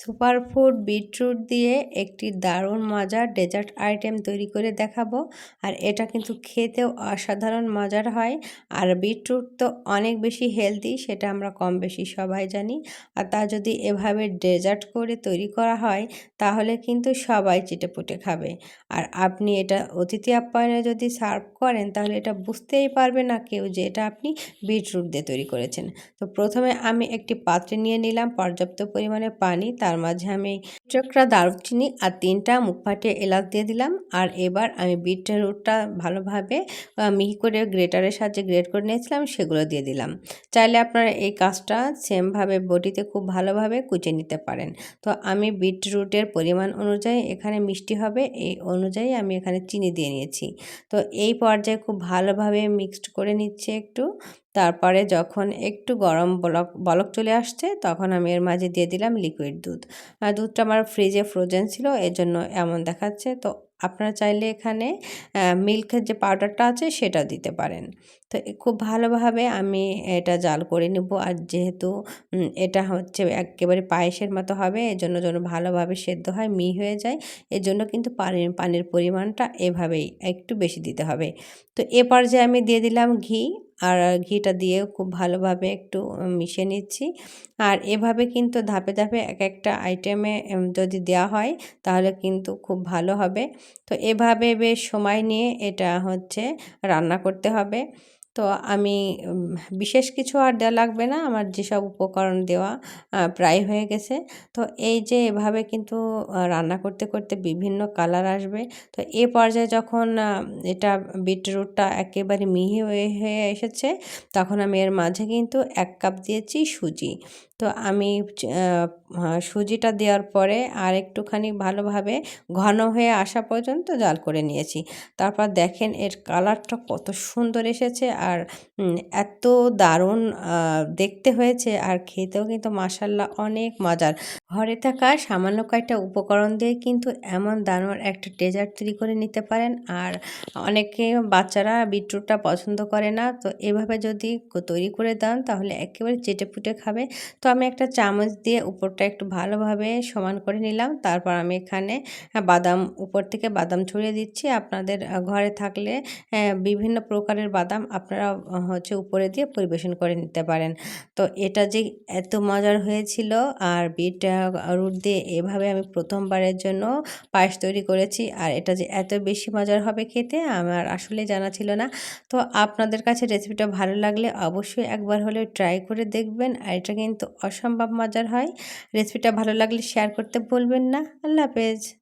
Superfood beetroot দিয়ে একটি দারুণ মজার ডেজার্ট আইটেম তৈরি করে দেখাবো। আর এটা কিন্তু খেতেও অসাধারণ মজার হয়। আর বিটরুট তো অনেক বেশি হেলদি, সেটা আমরা কম বেশি সবাই জানি। আর তা যদি এভাবে ডেজার্ট করে তৈরি করা হয়, তাহলে কিন্তু সবাই চিটেপুটে খাবে। আর আপনি এটা অতিথি আপ্যায়নে যদি সার্ভ করেন, তাহলে এটা বুঝতেই পারবে না কেউ যে এটা আপনি বিটরুট দিয়ে তৈরি করেছেন। তো প্রথমে আমি একটি পাত্রে নিয়ে নিলাম পর্যাপ্ত পরিমাণে পানি তার মাঝে আমি চক্রা, দারুচিনি আর তিনটা মুখ ফাটিয়ে এলাচ দিয়ে দিলাম। আর এবার আমি বিট রুটটা ভালোভাবে মিহি করে গ্রেটারের সাহায্যে গ্রেট করে নিয়েছিলাম, সেগুলো দিয়ে দিলাম। চাইলে আপনারা এই কাজটা সেমভাবে বটিতে খুব ভালোভাবে কুচে নিতে পারেন। তো আমি বিট, রুটের পরিমাণ অনুযায়ী এখানে মিষ্টি হবে, এই অনুযায়ী আমি এখানে চিনি দিয়ে নিয়েছি। তো এই পর্যায়ে খুব ভালোভাবে মিক্সড করে নিচ্ছে একটু। তারপরে যখন একটু গরম বলক বলক চলে আসছে, তখন আমি এর মাঝে দিয়ে দিলাম লিকুইড দুধ। আর দুধটা আমার ফ্রিজে ফ্রোজেন ছিল এর জন্য এমন দেখাচ্ছে। তো আপনারা চাইলে এখানে মিল্কের যে পাউডারটা আছে সেটা দিতে পারেন। তো খুব ভালোভাবে আমি এটা জাল করে নেব। আর যেহেতু এটা হচ্ছে একেবারে পায়েসের মতো হবে, এজন্য যেন ভালোভাবে সেদ্ধ হয় মি হয়ে যায়, এজন্য কিন্তু পানির পানির পরিমাণটা এভাবেই একটু বেশি দিতে হবে। তো এ পর্যায়ে আমি দিয়ে দিলাম ঘি, আর ঘিটা দিয়েও খুব ভালোভাবে একটু মিশিয়ে নিচ্ছি। আর এভাবে কিন্তু ধাপে ধাপে এক একটা আইটেমে যদি দেওয়া হয়, তাহলে কিন্তু খুব ভালো হবে। তো এভাবে বেশ সময় নিয়ে এটা হচ্ছে রান্না করতে হবে। তো আমি বিশেষ কিছু আর দেওয়া লাগবে না। আমার যেসব উপকরণ দেওয়া প্রায় হয়ে গেছে। তো এই যে এভাবে কিন্তু রান্না করতে করতে বিভিন্ন কালার আসবে। তো এ পর্যায়ে যখন এটা বিটরুটটা একেবারে মিহি হয়ে হয়ে এসেছে, তখন আমি এর মাঝে কিন্তু এক কাপ দিয়েছি সুজি। তো আমি সুজিটা দেওয়ার পরে আর একটুখানি ভালোভাবে ঘন হয়ে আসা পর্যন্ত জাল করে নিয়েছি। তারপর দেখেন এর কালারটা কত সুন্দর এসেছে। আর এত দারুণ দেখতে হয়েছে আর খেতেও কিন্তু মাসাল্লাহ অনেক মজার। ঘরে থাকা সামান্য কয়েকটা উপকরণ দিয়ে কিন্তু এমন দারুণ একটা ডেজার্ট তৈরি করে নিতে পারেন। আর অনেকে বাচ্চারা বিটরুটটা পছন্দ করে না, তো এভাবে যদি তৈরি করে দেন তাহলে একেবারে চেটে ফুটে খাবে। তো আমি একটা চামচ দিয়ে উপরটা একটু ভালোভাবে সমান করে নিলাম। তারপর আমি এখানে বাদাম, উপর থেকে বাদাম ছড়িয়ে দিচ্ছি। আপনাদের ঘরে থাকলে বিভিন্ন প্রকারের বাদাম আপনারা হচ্ছে উপরে দিয়ে পরিবেশন করে নিতে পারেন। তো এটা যে এত মজার হয়েছিল, আর বিট রুট দিয়ে এভাবে আমি প্রথমবারের জন্য পায়েস তৈরি করেছি। আর এটা যে এত বেশি মজার হবে খেতে আমার আসলে জানা ছিল না। তো আপনাদের কাছে রেসিপিটা ভালো লাগলে অবশ্যই একবার হলে ট্রাই করে দেখবেন। আর এটা কিন্তু অসম্ভব মজার হয়। রেসিপিটা ভালো লাগলে শেয়ার করতে ভুলবেন না। আল্লাহ হাফেজ।